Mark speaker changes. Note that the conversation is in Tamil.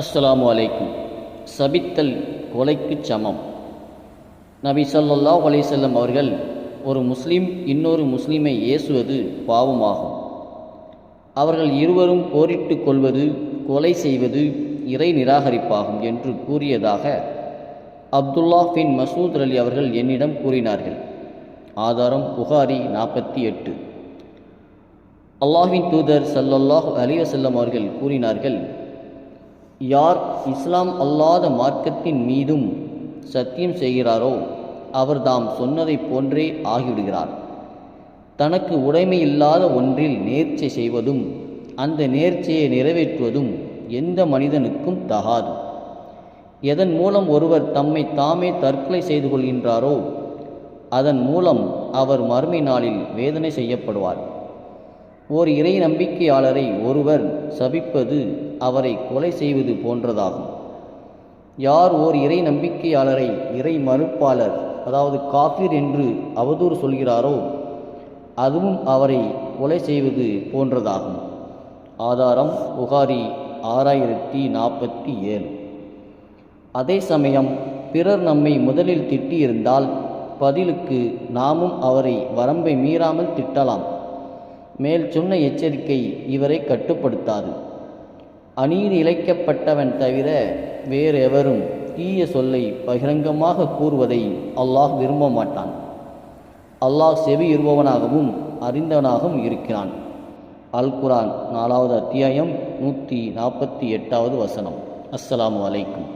Speaker 1: அஸ்ஸலாமு அலைக்கும். சபித்தல் கொலைக்கு சமம். நபி சொல்லல்லா கொலை செல்லும் அவர்கள் ஒரு முஸ்லீம் இன்னொரு முஸ்லீமை ஏசுவது பாவமாகும். அவர்கள் இருவரும் போரிட்டு கொள்வது கொலை செய்வது இறை நிராகரிப்பாகும் என்று கூறியதாக அப்துல்லா பின் மசூத் அலி அவர்கள் என்னிடம் கூறினார்கள். ஆதாரம் புகாரி நாற்பத்தி எட்டு. அல்லாஹின் தூதர் சல்லல்லாஹ் அலைஹி வஸல்லம் அவர்கள் கூறினார்கள் யார் இஸ்லாம் அல்லாத மார்க்கத்தின் மீதும் சத்தியம் செய்கிறாரோ அவர் தாம் சொன்னதைப் போன்றே ஆகிவிடுகிறார். தனக்கு உடைமை இல்லாத ஒன்றில் நேர்ச்சை செய்வதும் அந்த நேர்ச்சையை நிறைவேற்றுவதும் எந்த மனிதனுக்கும் தகாது. எதன் மூலம் ஒருவர் தம்மை தாமே தற்கொலை செய்து கொள்கின்றாரோ அதன் மூலம் அவர் மறுமை நாளில் வேதனை செய்யப்படுவார். ஓர் இறை நம்பிக்கையாளரை ஒருவர் சபிப்பது அவரை கொலை செய்வது போன்றதாகும். யார் ஓர் இறை நம்பிக்கையாளரை இறை மறுப்பாளர் அதாவது காஃபிர் என்று அவதூறு சொல்கிறாரோ அதுவும் அவரை கொலை செய்வது போன்றதாகும். ஆதாரம் புகாரி ஆறாயிரத்தி நாற்பத்தி ஏழு. அதே சமயம் பிறர் நம்மை முதலில் திட்டியிருந்தால் பதிலுக்கு நாமும் அவரை வரம்பை மீறாமல் திட்டலாம். மேல் சொன்ன எச்சரிக்கை இவரை கட்டுப்படுத்தாது. அநீதி இழைக்கப்பட்டவன் தவிர வேறெவரும் தீய சொல்லை பகிரங்கமாக கூறுவதை அல்லாஹ் விரும்ப மாட்டான். அல்லாஹ் செவி இருபவனாகவும் அறிந்தவனாகவும் இருக்கிறான். அல் குரான் நாலாவது அத்தியாயம் நூற்றி நாற்பத்தி எட்டாவது வசனம். அஸ்ஸலாமு வலைக்கும்